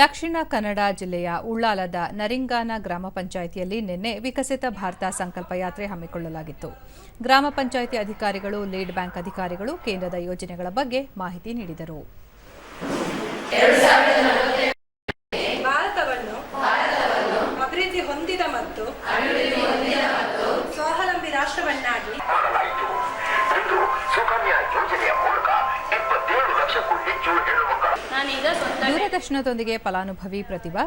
ದಕ್ಷಿಣ ಕನ್ನಡ ಜಿಲ್ಲೆಯ ಉಳ್ಳಾಲದ ನರಿಂಗಾನ ಗ್ರಾಮ ಪಂಚಾಯಿತಿಯಲ್ಲಿ ನಿನ್ನೆ ವಿಕಸಿತ ಭಾರತ ಸಂಕಲ್ಪ ಯಾತ್ರೆ ಹಮ್ಮಿಕೊಳ್ಳಲಾಗಿತ್ತು. ಗ್ರಾಮ ಪಂಚಾಯಿತಿ ಅಧಿಕಾರಿಗಳು ಲೀಡ್ ಬ್ಯಾಂಕ್ ಅಧಿಕಾರಿಗಳು ಕೇಂದ್ರದ ಯೋಜನೆಗಳ ಬಗ್ಗೆ ಮಾಹಿತಿ ನೀಡಿದರು. ಭಾರತವನ್ನು ಅಭಿವೃದ್ಧಿ ಹೊಂದಿದ ಮತ್ತು ಸ್ವಾವಲಂಬಿ ರಾಷ್ಟ್ರವನ್ನಾಗಿ ಲಕ್ಷಕ್ಕೂ ಹೆಚ್ಚು ಹೆಣ್ಣು ಮಕ್ಕಳು ದೂರದರ್ಶನದೊಂದಿಗೆ ಫಲಾನುಭವಿ ಪ್ರತಿಭಾ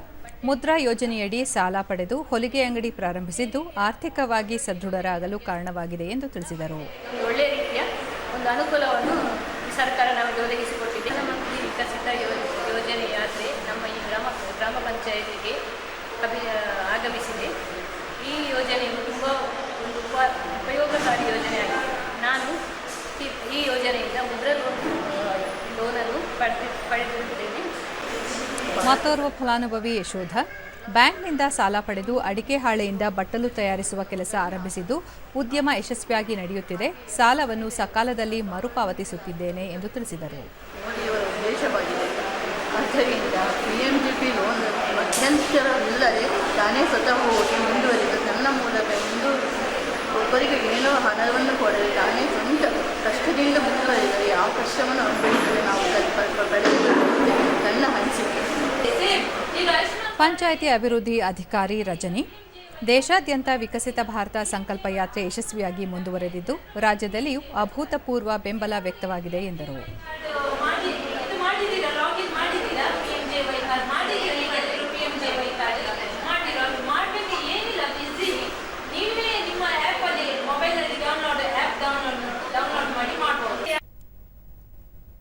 ಮುದ್ರಾ ಯೋಜನೆಯಡಿ ಸಾಲ ಪಡೆದು ಹೊಲಿಗೆ ಅಂಗಡಿ ಪ್ರಾರಂಭಿಸಿದ್ದು ಆರ್ಥಿಕವಾಗಿ ಸದೃಢರಾಗಲು ಕಾರಣವಾಗಿದೆ ಎಂದು ತಿಳಿಸಿದರು. ಒಳ್ಳೆಯ ರೀತಿಯ ಒಂದು ಅನುಕೂಲವನ್ನು ಸರ್ಕಾರ ನಮಗೆ ಒದಗಿಸಿಕೊಟ್ಟಿದೆ. ಪ್ರಧಾನಮಂತ್ರಿ ವಿಕಸಿತ ಯೋಜನೆ ಯಾತ್ರೆ ನಮ್ಮ ಈ ಗ್ರಾಮ ಗ್ರಾಮ ಪಂಚಾಯತಿಗೆ ಅಭಿ ಆಗಮಿಸಿದೆ. ಈ ಯೋಜನೆಯು ತುಂಬ ಒಂದು ಉಪ ಉಪಯೋಗಕಾರಿ ಯೋಜನೆಯಾಗಿದೆ. ನಾನು ಈ ಈ ಯೋಜನೆಯಿಂದ ಮುದ್ರಾ ಲೋನನ್ನು ಪಡೆದು ಪಡೆದಿದ್ದೇನೆ. ಮತ್ತೋರ್ವ ಫಲಾನುಭವಿ ಯಶೋಧ ಬ್ಯಾಂಕ್ನಿಂದ ಸಾಲ ಪಡೆದು ಅಡಿಕೆ ಹಾಳೆಯಿಂದ ಬಟ್ಟಲು ತಯಾರಿಸುವ ಕೆಲಸ ಆರಂಭಿಸಿದ್ದು ಉದ್ಯಮ ಯಶಸ್ವಿಯಾಗಿ ನಡೆಯುತ್ತಿದೆ. ಸಾಲವನ್ನು ಸಕಾಲದಲ್ಲಿ ಮರುಪಾವತಿಸುತ್ತಿದ್ದೇನೆ ಎಂದು ತಿಳಿಸಿದರು. ಆದ್ದರಿಂದ P M G P loan ಮಧ್ಯಂತರವಿಲ್ಲದೆ ತಾನೇ ಸ್ವತಃ ಹೋಗಿ ಮುಂದುವರಿದು ತನ್ನ ಮೂಲಕ ಇಂದು ಒಬ್ಬರಿಗೆ ಏನೋ ಹಣವನ್ನು ಕೊಡದೆ ತಾನೇ ಸ್ವಂತ ಕಷ್ಟದಿಂದ ಮುಂದುವರಿದರೆ ಆ ಕಷ್ಟವನ್ನು ಪಂಚಾಯಿತಿ ಅಭಿವೃದ್ಧಿ ಅಧಿಕಾರಿ ರಜನಿ. ದೇಶಾದ್ಯಂತ ವಿಕಸಿತ ಭಾರತ ಸಂಕಲ್ಪ ಯಾತ್ರೆ ಯಶಸ್ವಿಯಾಗಿ ಮುಂದುವರೆದಿದ್ದು, ರಾಜ್ಯದಲ್ಲಿಯೂ ಅಭೂತಪೂರ್ವ ಬೆಂಬಲ ವ್ಯಕ್ತವಾಗಿದೆ ಎಂದರು.